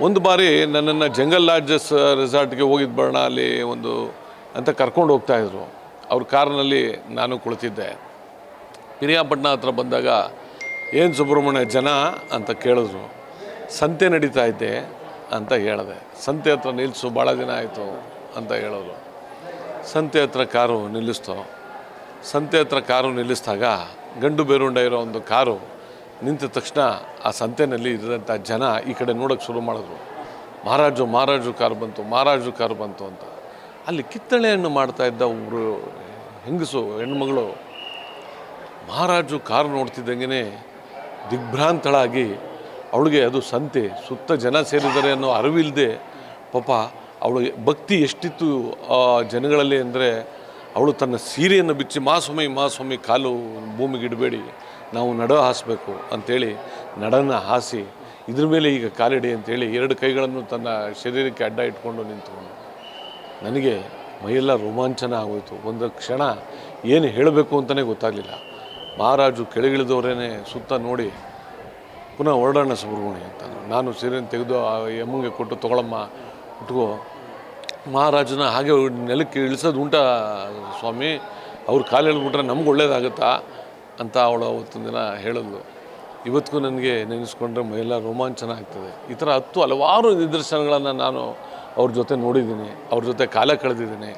ಒಂದು ಬಾರಿ ನನ್ನನ್ನು ಜಂಗಲ್ ಲಾಡ್ಜಸ್ ರೆಸಾರ್ಟ್ಗೆ ಹೋಗಿದ್ದು ಬರೋಣ ಅಲ್ಲಿ ಒಂದು ಅಂತ ಕರ್ಕೊಂಡು ಹೋಗ್ತಾಯಿದ್ರು ಅವ್ರ ಕಾರ್ನಲ್ಲಿ ನಾನು ಕುಳಿತಿದ್ದೆ. ಪಿರಿಯಾಪಟ್ಟಣ ಹತ್ರ ಬಂದಾಗ, ಏನು ಸುಬ್ರಹ್ಮಣ್ಯ, ಜನ? ಅಂತ ಕೇಳಿದ್ರು. ಸಂತೆ ನಡೀತಾ ಇದ್ದೆ ಅಂತ ಹೇಳಿದೆ. ಸಂತೆ ಹತ್ರ ನಿಲ್ಲಿಸು ಭಾಳ ದಿನ ಆಯಿತು, ಅಂತ ಹೇಳೋರು ಸಂತೆ ಹತ್ರ ಕಾರು ನಿಲ್ಲಿಸ್ತು. ಸಂತೆ ಹತ್ರ ಕಾರು ನಿಲ್ಲಿಸಿದಾಗ ಗಂಡು ಬೇರುಂಡ ಇರೋ ಒಂದು ಕಾರು ನಿಂತ ತಕ್ಷಣ ಆ ಸಂತೆನಲ್ಲಿ ಇದ್ದಂಥ ಜನ ಈ ಕಡೆ ನೋಡೋಕ್ಕೆ ಶುರು ಮಾಡಿದ್ರು. ಮಹಾರಾಜು ಮಹಾರಾಜು ಕಾರು ಬಂತು, ಮಹಾರಾಜು ಕಾರು ಬಂತು ಅಂತ. ಅಲ್ಲಿ ಕಿತ್ತಳೆಯನ್ನು ಮಾಡ್ತಾ ಇದ್ದ ಒಬ್ಬರು ಹೆಂಗಸು, ಹೆಣ್ಮಗಳು, ಮಹಾರಾಜು ಕಾರು ನೋಡ್ತಿದ್ದಂಗೆ ದಿಗ್ಭ್ರಾಂತಳಾಗಿ ಅವಳಿಗೆ ಅದು ಸಂತೆ, ಸುತ್ತ ಜನ ಸೇರಿದ್ದಾರೆ ಅನ್ನೋ ಅರಿವಿಲ್ಲದೆ ಪಾಪ ಅವಳು ಭಕ್ತಿ ಎಷ್ಟಿತ್ತು ಜನಗಳಲ್ಲಿ ಅಂದರೆ ಅವಳು ತನ್ನ ಸೀರೆಯನ್ನು ಬಿಚ್ಚಿ ಮಾಸ್ವಾಮಿ ಮಾಸ್ವಾಮಿ ಕಾಲು ಭೂಮಿಗೆ ಇಡಬೇಡಿ ನಾವು ನಡ ಹಾಸಬೇಕು ಅಂಥೇಳಿ ನಡನ ಹಾಸಿ ಇದ್ರ ಮೇಲೆ ಈಗ ಕಾಲಿಡಿ ಅಂತೇಳಿ ಎರಡು ಕೈಗಳನ್ನು ತನ್ನ ಶರೀರಕ್ಕೆ ಅಡ್ಡ ಇಟ್ಕೊಂಡು ನಿಂತ್ಕೊಂಡು. ನನಗೆ ಮೈಯೆಲ್ಲ ರೋಮಾಂಚನ ಆಗೋಯಿತು. ಒಂದು ಕ್ಷಣ ಏನು ಹೇಳಬೇಕು ಅಂತಲೇ ಗೊತ್ತಾಗಲಿಲ್ಲ. ಮಹಾರಾಜು ಕೆಳಗಿಳಿದವರೇ ಸುತ್ತ ನೋಡಿ ಪುನಃ ಹೊರಡೋಣ ಸುಬ್ರಹ್ಮಣಿ ಅಂತ. ನಾನು ಸೀರೆಯನ್ನು ತೆಗೆದು ಆ ಎಮ್ಮಗೆ ಕೊಟ್ಟು ತೊಗೊಳಮ್ಮ ಉಟ್ಕೋ. ಮಹಾರಾಜನ ಹಾಗೆ ನೆಲಕ್ಕೆ ಇಳಿಸೋದು ಉಂಟ ಸ್ವಾಮಿ. ಅವ್ರು ಕಾಲು ಎಳ್ಬಿಟ್ರೆ ನಮ್ಗೆ ಒಳ್ಳೇದಾಗುತ್ತಾ? ಅಂತ ಅವಳು ಅವತ್ತಿನ ದಿನ ಹೇಳಿದ್ಲು. ಇವತ್ತಿಗೂ ನನಗೆ ನೆನೆಸ್ಕೊಂಡ್ರೆ ಮೈಯೆಲ್ಲ ರೋಮಾಂಚನ ಆಗ್ತದೆ. ಈ ಥರ ಹತ್ತು ಹಲವಾರು ನಿದರ್ಶನಗಳನ್ನು ನಾನು ಅವ್ರ ಜೊತೆ ನೋಡಿದ್ದೀನಿ. ಅವ್ರ ಜೊತೆ ಕಾಲ ಕಳೆದಿದ್ದೀನಿ.